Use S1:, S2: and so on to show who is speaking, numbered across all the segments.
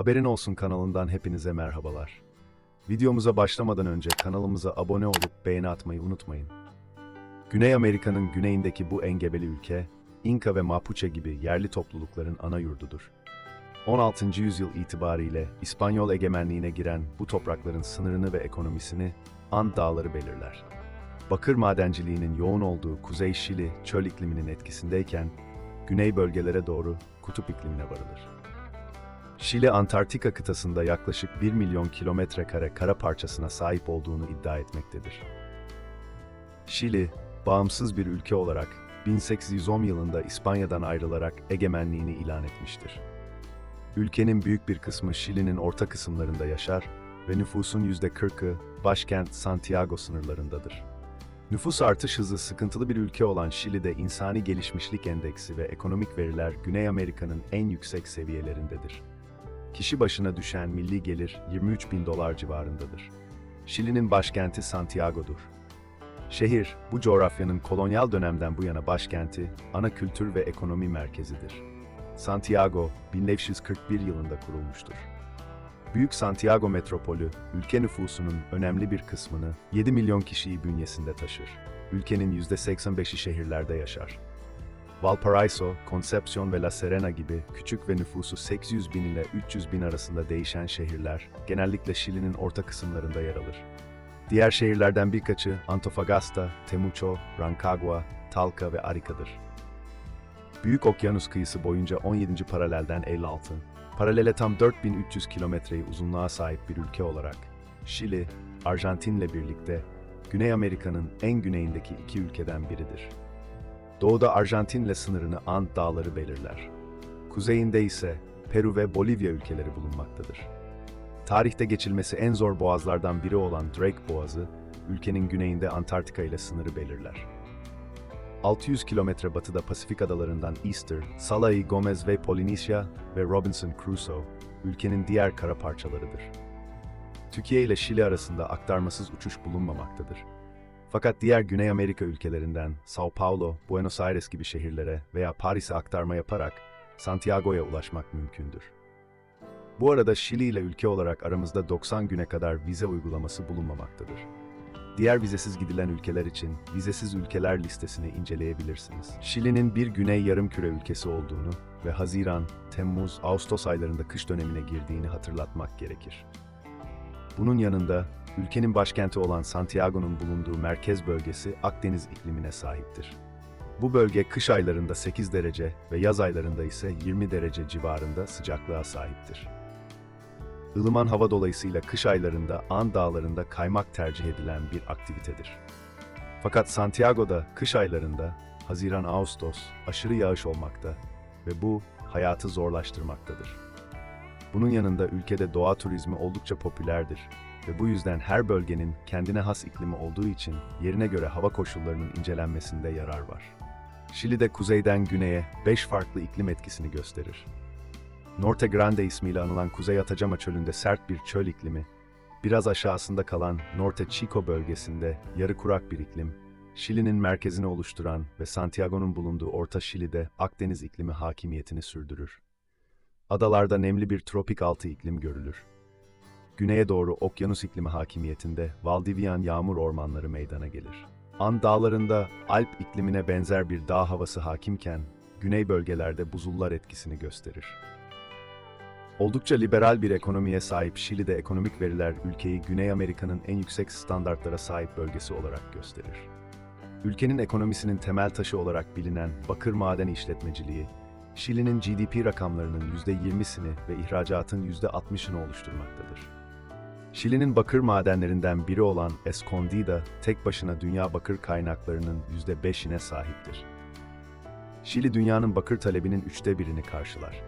S1: Haberin Olsun kanalından hepinize merhabalar. Videomuza başlamadan önce kanalımıza abone olup beğeni atmayı unutmayın. Güney Amerika'nın güneyindeki bu engebeli ülke, İnka ve Mapuche gibi yerli toplulukların ana yurdudur. 16. yüzyıl itibariyle İspanyol egemenliğine giren bu toprakların sınırını ve ekonomisini Ant Dağları belirler. Bakır madenciliğinin yoğun olduğu Kuzey Şili çöl ikliminin etkisindeyken, güney bölgelere doğru kutup iklimine varılır. Şili, Antarktika kıtasında yaklaşık 1 milyon kilometre kare kara parçasına sahip olduğunu iddia etmektedir. Şili, bağımsız bir ülke olarak 1810 yılında İspanya'dan ayrılarak egemenliğini ilan etmiştir. Ülkenin büyük bir kısmı Şili'nin orta kısımlarında yaşar ve nüfusun %40'ı başkent Santiago sınırlarındadır. Nüfus artış hızı sıkıntılı bir ülke olan Şili'de insani gelişmişlik endeksi ve ekonomik veriler Güney Amerika'nın en yüksek seviyelerindedir. Kişi başına düşen milli gelir 23 bin dolar civarındadır. Şili'nin başkenti Santiago'dur. Şehir, bu coğrafyanın kolonyal dönemden bu yana başkenti, ana kültür ve ekonomi merkezidir. Santiago, 1541 yılında kurulmuştur. Büyük Santiago metropolü, ülke nüfusunun önemli bir kısmını 7 milyon kişiyi bünyesinde taşır. Ülkenin %85'i şehirlerde yaşar. Valparaiso, Concepción ve La Serena gibi küçük ve nüfusu 800 bin ile 300 bin arasında değişen şehirler, genellikle Şili'nin orta kısımlarında yer alır. Diğer şehirlerden birkaçı Antofagasta, Temuco, Rancagua, Talca ve Arica'dır. Büyük Okyanus kıyısı boyunca 17. paralelden 56, paralele tam 4300 kilometreyi uzunluğa sahip bir ülke olarak, Şili, Arjantin'le birlikte Güney Amerika'nın en güneyindeki iki ülkeden biridir. Doğuda Arjantin'le sınırını Ant Dağları belirler. Kuzeyinde ise Peru ve Bolivya ülkeleri bulunmaktadır. Tarihte geçilmesi en zor boğazlardan biri olan Drake Boğazı, ülkenin güneyinde Antarktika ile sınırı belirler. 600 kilometre batıda Pasifik adalarından Easter, Salai, Gomez ve Polynesia ve Robinson Crusoe, ülkenin diğer kara parçalarıdır. Türkiye ile Şili arasında aktarmasız uçuş bulunmamaktadır. Fakat diğer Güney Amerika ülkelerinden Sao Paulo, Buenos Aires gibi şehirlere veya Paris'e aktarma yaparak Santiago'ya ulaşmak mümkündür. Bu arada Şili ile ülke olarak aramızda 90 güne kadar vize uygulaması bulunmamaktadır. Diğer vizesiz gidilen ülkeler için vizesiz ülkeler listesini inceleyebilirsiniz. Şili'nin bir güney yarımküre ülkesi olduğunu ve Haziran, Temmuz, Ağustos aylarında kış dönemine girdiğini hatırlatmak gerekir. Bunun yanında ülkenin başkenti olan Santiago'nun bulunduğu merkez bölgesi Akdeniz iklimine sahiptir. Bu bölge kış aylarında 8 derece ve yaz aylarında ise 20 derece civarında sıcaklığa sahiptir. Ilıman hava dolayısıyla kış aylarında An dağlarında kaymak tercih edilen bir aktivitedir. Fakat Santiago'da kış aylarında Haziran-Ağustos aşırı yağış olmakta ve bu hayatı zorlaştırmaktadır. Bunun yanında ülkede doğa turizmi oldukça popülerdir ve bu yüzden her bölgenin kendine has iklimi olduğu için yerine göre hava koşullarının incelenmesinde yarar var. Şili'de kuzeyden güneye 5 farklı iklim etkisini gösterir. Norte Grande ismiyle anılan Kuzey Atacama Çölü'nde sert bir çöl iklimi, biraz aşağısında kalan Norte Chico bölgesinde yarı kurak bir iklim, Şili'nin merkezini oluşturan ve Santiago'nun bulunduğu Orta Şili'de Akdeniz iklimi hakimiyetini sürdürür. Adalarda nemli bir tropik altı iklim görülür. Güneye doğru okyanus iklimi hakimiyetinde Valdivian yağmur ormanları meydana gelir. An dağlarında Alp iklimine benzer bir dağ havası hakimken, güney bölgelerde buzullar etkisini gösterir. Oldukça liberal bir ekonomiye sahip Şili'de ekonomik veriler ülkeyi Güney Amerika'nın en yüksek standartlara sahip bölgesi olarak gösterir. Ülkenin ekonomisinin temel taşı olarak bilinen bakır maden işletmeciliği, Şili'nin GDP rakamlarının %20'sini ve ihracatın %60'ını oluşturmaktadır. Şili'nin bakır madenlerinden biri olan Escondida, tek başına dünya bakır kaynaklarının %5'ine sahiptir. Şili dünyanın bakır talebinin üçte birini karşılar.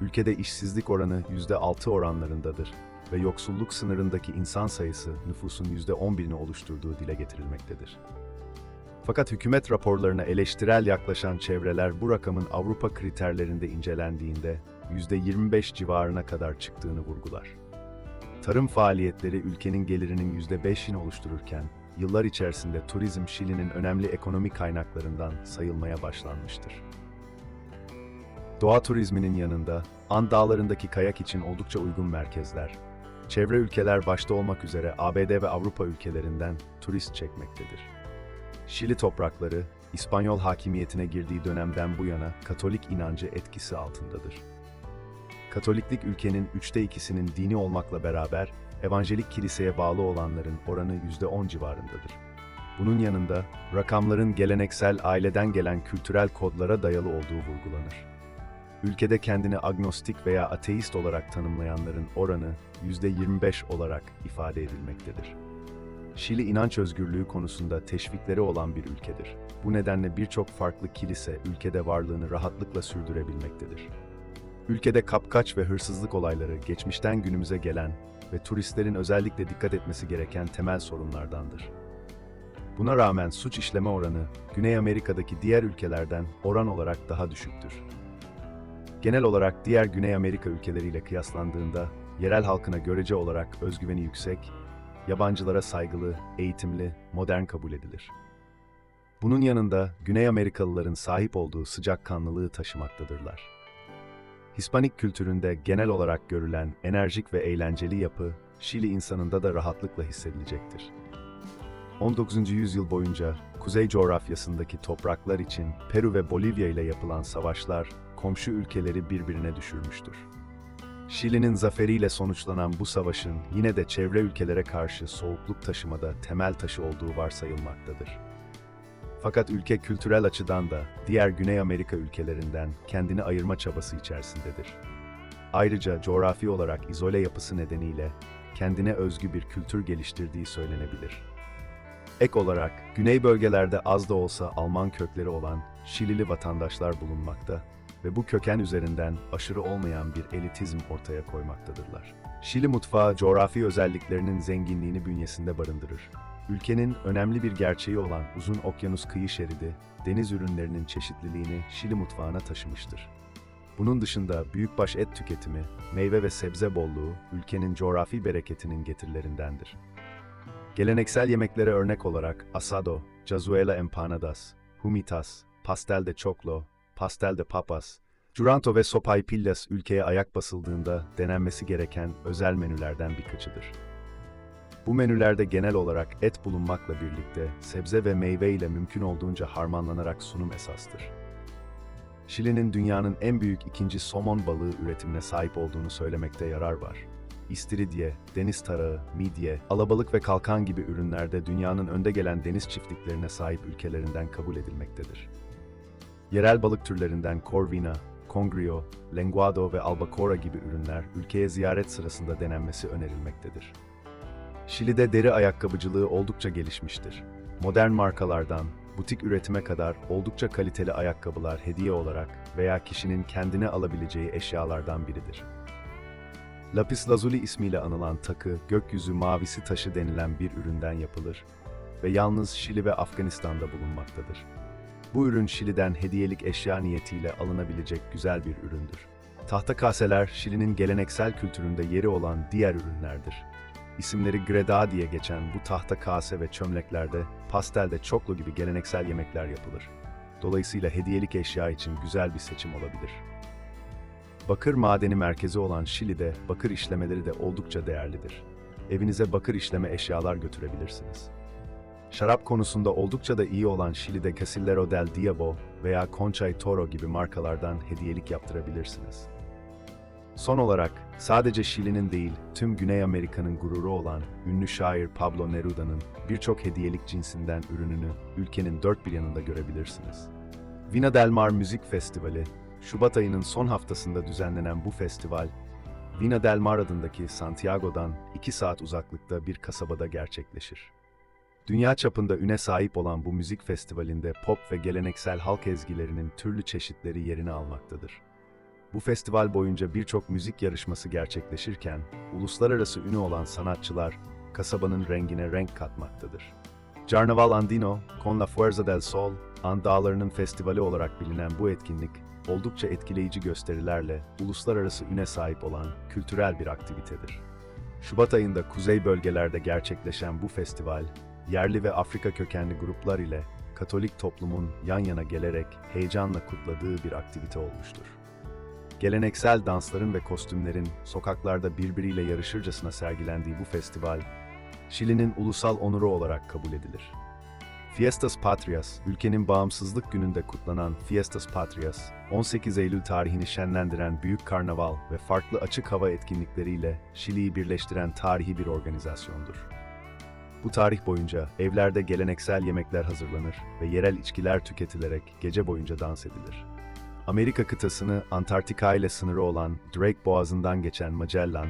S1: Ülkede işsizlik oranı %6 oranlarındadır ve yoksulluk sınırındaki insan sayısı nüfusun %11'ini oluşturduğu dile getirilmektedir. Fakat hükümet raporlarına eleştirel yaklaşan çevreler bu rakamın Avrupa kriterlerinde incelendiğinde %25 civarına kadar çıktığını vurgular. Tarım faaliyetleri ülkenin gelirinin %5'ini oluştururken, yıllar içerisinde turizm Şili'nin önemli ekonomik kaynaklarından sayılmaya başlanmıştır. Doğa turizminin yanında An Dağları'ndaki kayak için oldukça uygun merkezler. Çevre ülkeler başta olmak üzere ABD ve Avrupa ülkelerinden turist çekmektedir. Şili toprakları, İspanyol hakimiyetine girdiği dönemden bu yana Katolik inancı etkisi altındadır. Katoliklik ülkenin üçte ikisinin dini olmakla beraber Evangelik kiliseye bağlı olanların oranı %10 civarındadır. Bunun yanında rakamların geleneksel aileden gelen kültürel kodlara dayalı olduğu vurgulanır. Ülkede kendini agnostik veya ateist olarak tanımlayanların oranı %25 olarak ifade edilmektedir. Şili inanç özgürlüğü konusunda teşvikleri olan bir ülkedir. Bu nedenle birçok farklı kilise ülkede varlığını rahatlıkla sürdürebilmektedir. Ülkede kapkaç ve hırsızlık olayları geçmişten günümüze gelen ve turistlerin özellikle dikkat etmesi gereken temel sorunlardandır. Buna rağmen suç işleme oranı Güney Amerika'daki diğer ülkelerden oran olarak daha düşüktür. Genel olarak diğer Güney Amerika ülkeleriyle kıyaslandığında yerel halkına görece olarak özgüveni yüksek, yabancılara saygılı, eğitimli, modern kabul edilir. Bunun yanında Güney Amerikalıların sahip olduğu sıcakkanlılığı taşımaktadırlar. Hispanik kültüründe genel olarak görülen enerjik ve eğlenceli yapı, Şili insanında da rahatlıkla hissedilecektir. 19. yüzyıl boyunca kuzey coğrafyasındaki topraklar için Peru ve Bolivya ile yapılan savaşlar komşu ülkeleri birbirine düşürmüştür. Şili'nin zaferiyle sonuçlanan bu savaşın yine de çevre ülkelere karşı soğukluk taşımada temel taşı olduğu varsayılmaktadır. Fakat ülke kültürel açıdan da diğer Güney Amerika ülkelerinden kendini ayırma çabası içerisindedir. Ayrıca coğrafi olarak izole yapısı nedeniyle kendine özgü bir kültür geliştirdiği söylenebilir. Ek olarak güney bölgelerde az da olsa Alman kökleri olan Şilili vatandaşlar bulunmakta ve bu köken üzerinden aşırı olmayan bir elitizm ortaya koymaktadırlar. Şili mutfağı coğrafi özelliklerinin zenginliğini bünyesinde barındırır. Ülkenin önemli bir gerçeği olan uzun okyanus kıyı şeridi, deniz ürünlerinin çeşitliliğini Şili mutfağına taşımıştır. Bunun dışında büyükbaş et tüketimi, meyve ve sebze bolluğu ülkenin coğrafi bereketinin getirilerindendir. Geleneksel yemeklere örnek olarak asado, cazuela empanadas, humitas, pastel de choclo, pastel de papas, curanto ve sopaipillas ülkeye ayak basıldığında denenmesi gereken özel menülerden birkaçıdır. Bu menülerde genel olarak et bulunmakla birlikte sebze ve meyve ile mümkün olduğunca harmanlanarak sunum esastır. Şili'nin dünyanın en büyük ikinci somon balığı üretimine sahip olduğunu söylemekte yarar var. İstiridye, deniz tarağı, midye, alabalık ve kalkan gibi ürünlerde dünyanın önde gelen deniz çiftliklerine sahip ülkelerinden kabul edilmektedir. Yerel balık türlerinden corvina, congrio, lenguado ve albacora gibi ürünler ülkeye ziyaret sırasında denenmesi önerilmektedir. Şili'de deri ayakkabıcılığı oldukça gelişmiştir. Modern markalardan, butik üretime kadar oldukça kaliteli ayakkabılar hediye olarak veya kişinin kendine alabileceği eşyalardan biridir. Lapis lazuli ismiyle anılan takı, gökyüzü mavisi taşı denilen bir üründen yapılır ve yalnız Şili ve Afganistan'da bulunmaktadır. Bu ürün Şili'den hediyelik eşya niyetiyle alınabilecek güzel bir üründür. Tahta kaseler Şili'nin geleneksel kültüründe yeri olan diğer ürünlerdir. İsimleri greda diye geçen bu tahta kase ve çömleklerde pastelde çoklu gibi geleneksel yemekler yapılır. Dolayısıyla hediyelik eşya için güzel bir seçim olabilir. Bakır madeni merkezi olan Şili'de bakır işlemeleri de oldukça değerlidir. Evinize bakır işleme eşyalar götürebilirsiniz. Şarap konusunda oldukça da iyi olan Şili'de Casillero del Diabo veya Concha y Toro gibi markalardan hediyelik yaptırabilirsiniz. Son olarak, sadece Şili'nin değil, tüm Güney Amerika'nın gururu olan ünlü şair Pablo Neruda'nın birçok hediyelik cinsinden ürününü ülkenin dört bir yanında görebilirsiniz. Vina del Mar Müzik Festivali, Şubat ayının son haftasında düzenlenen bu festival, Vina del Mar adındaki Santiago'dan 2 saat uzaklıkta bir kasabada gerçekleşir. Dünya çapında üne sahip olan bu müzik festivalinde pop ve geleneksel halk ezgilerinin türlü çeşitleri yerini almaktadır. Bu festival boyunca birçok müzik yarışması gerçekleşirken, uluslararası ünü olan sanatçılar kasabanın rengine renk katmaktadır. Carnaval Andino, Con la Fuerza del Sol, An Dağları'nın festivali olarak bilinen bu etkinlik, oldukça etkileyici gösterilerle uluslararası üne sahip olan kültürel bir aktivitedir. Şubat ayında kuzey bölgelerde gerçekleşen bu festival, yerli ve Afrika kökenli gruplar ile Katolik toplumun yan yana gelerek heyecanla kutladığı bir aktivite olmuştur. Geleneksel dansların ve kostümlerin sokaklarda birbiriyle yarışırcasına sergilendiği bu festival, Şili'nin ulusal onuru olarak kabul edilir. Fiestas Patrias, ülkenin bağımsızlık gününde kutlanan Fiestas Patrias, 18 Eylül tarihini şenlendiren büyük karnaval ve farklı açık hava etkinlikleriyle Şili'yi birleştiren tarihi bir organizasyondur. Bu tarih boyunca evlerde geleneksel yemekler hazırlanır ve yerel içkiler tüketilerek gece boyunca dans edilir. Amerika kıtasını Antarktika ile sınırı olan Drake Boğazı'ndan geçen Magellan,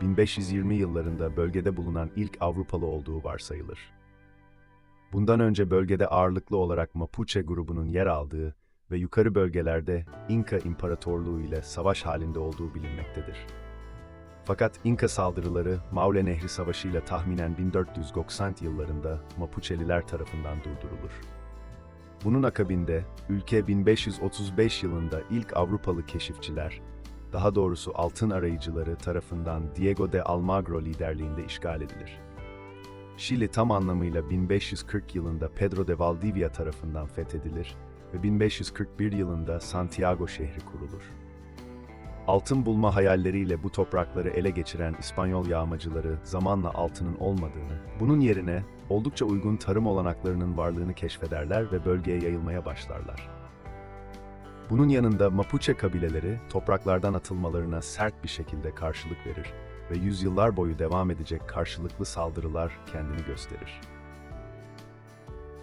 S1: 1520 yıllarında bölgede bulunan ilk Avrupalı olduğu varsayılır. Bundan önce bölgede ağırlıklı olarak Mapuche grubunun yer aldığı ve yukarı bölgelerde İnka İmparatorluğu ile savaş halinde olduğu bilinmektedir. Fakat İnka saldırıları Maule Nehri Savaşı ile tahminen 1490 yıllarında Mapuçeliler tarafından durdurulur. Bunun akabinde ülke 1535 yılında ilk Avrupalı keşifçiler, daha doğrusu altın arayıcıları tarafından Diego de Almagro liderliğinde işgal edilir. Şili tam anlamıyla 1540 yılında Pedro de Valdivia tarafından fethedilir ve 1541 yılında Santiago şehri kurulur. Altın bulma hayalleriyle bu toprakları ele geçiren İspanyol yağmacıları zamanla altının olmadığını, bunun yerine oldukça uygun tarım olanaklarının varlığını keşfederler ve bölgeye yayılmaya başlarlar. Bunun yanında Mapuche kabileleri topraklardan atılmalarına sert bir şekilde karşılık verir ve yüzyıllar boyu devam edecek karşılıklı saldırılar kendini gösterir.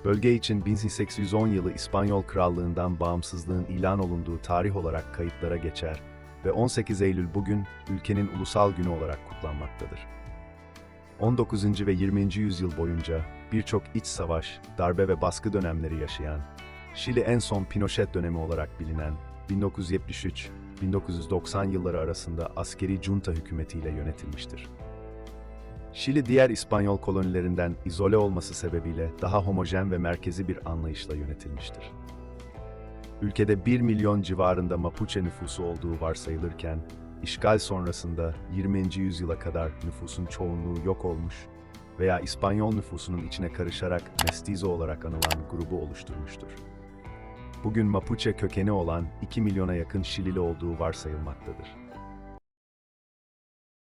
S1: Bölge için 1810 yılı İspanyol Krallığından bağımsızlığın ilan olunduğu tarih olarak kayıtlara geçer ve 18 Eylül bugün ülkenin ulusal günü olarak kutlanmaktadır. 19. ve 20. yüzyıl boyunca birçok iç savaş, darbe ve baskı dönemleri yaşayan, Şili en son Pinochet dönemi olarak bilinen 1973-1990 yılları arasında askeri junta hükümetiyle yönetilmiştir. Şili diğer İspanyol kolonilerinden izole olması sebebiyle daha homojen ve merkezi bir anlayışla yönetilmiştir. Ülkede 1 milyon civarında Mapuche nüfusu olduğu varsayılırken, işgal sonrasında 20. yüzyıla kadar nüfusun çoğunluğu yok olmuş veya İspanyol nüfusunun içine karışarak mestizo olarak anılan grubu oluşturmuştur. Bugün Mapuche kökeni olan 2 milyona yakın Şilili olduğu varsayılmaktadır.